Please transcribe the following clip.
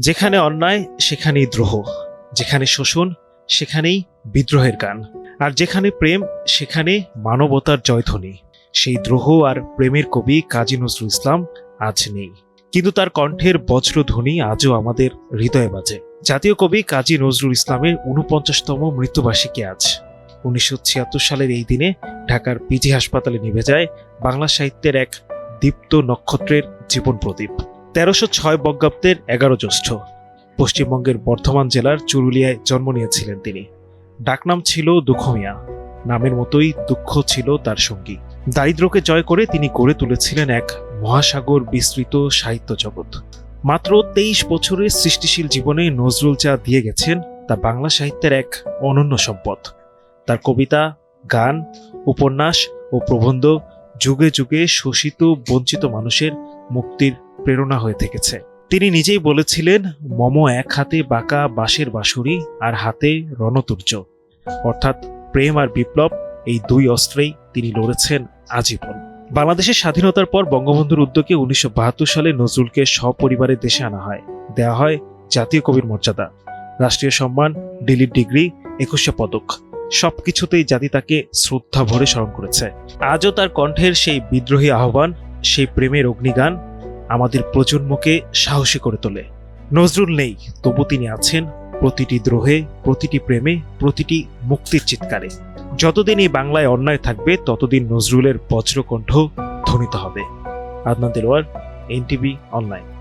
যেখানে অন্যায়, সেখানেই দ্রোহ। যেখানে শোষণ, সেখানেই বিদ্রোহের গান। আর যেখানে প্রেম, সেখানে মানবতার জয়ধ্বনি। সেই দ্রোহ আর প্রেমের কবি কাজী নজরুল ইসলাম আজ নেই। কিন্তু তার কণ্ঠের বজ্রধ্বনি আজও আমাদের হৃদয়ে বাজে। জাতীয় কবি কাজী নজরুল ইসলামের উনপঞ্চাশতম মৃত্যুবার্ষিকী আজ। উনিশশো ছিয়াত্তর সালের এই দিনে ঢাকার পিজি হাসপাতালে নিভে যায় বাংলা সাহিত্যের এক দীপ্ত নক্ষত্রের জীবন প্রদীপ। তেরোশো ছয় বঙ্গাব্দের এগারো জ্যৈষ্ঠ। পশ্চিমবঙ্গের বর্ধমান জেলার চুরুলিয়ায় জন্ম নিয়েছিলেন তিনি। ডাকনাম ছিল দুঃখমিয়া। নামের মতোই দুঃখ ছিল তার সঙ্গী। দারিদ্র্যকে জয় করে তিনি গড়ে তুলেছিলেন এক মহাসাগর বিস্তৃত সাহিত্য জগৎ। মাত্র তেইশ বছরের সৃষ্টিশীল জীবনে নজরুল যা দিয়ে গেছেন তা বাংলা সাহিত্যের এক অনন্য সম্পদ। তার কবিতা, গান, উপন্যাস ও প্রবন্ধ যুগে যুগে শোষিত, বঞ্চিত মানুষের মুক্তির প্রেরণা হয়ে থেকেছে। তিনি নিজেই বলেছিলেন, মম এক হাতে বাঁকা বাঁশের বাঁশুরি আর হাতে রণতুর্য। অর্থাৎ প্রেম আর বিপ্লব এই দুই অস্ত্রেই তিনি লড়েছেন আজীবন। বাংলাদেশের স্বাধীনতার পর বঙ্গবন্ধুর উদ্যোগে উনিশশো বাহাত্তর সালে নজরুলকে সপরিবারে দেশে আনা হয়। দেওয়া হয় জাতীয় কবির মর্যাদা, রাষ্ট্রীয় সম্মান, ডিলিট ডিগ্রি, একুশে পদক। সবকিছুতেই জাতি তাকে শ্রদ্ধা ভরে স্মরণ করেছে। আজও তার কণ্ঠের সেই বিদ্রোহী আহ্বান, সেই প্রেমের অগ্নিগান আমাদের প্রজন্মকে সাহসী করে তোলে। নজরুল নেই, তবু তিনি আছেন প্রতিটি দ্রোহে, প্রতিটি প্রেমে, প্রতিটি মুক্তির চিৎকারে। যতদিন এই বাংলায় অন্যায় থাকবে, ততদিন নজরুলের বজ্রকণ্ঠ ধ্বনিত হবে। Adnan Delowar NTV online.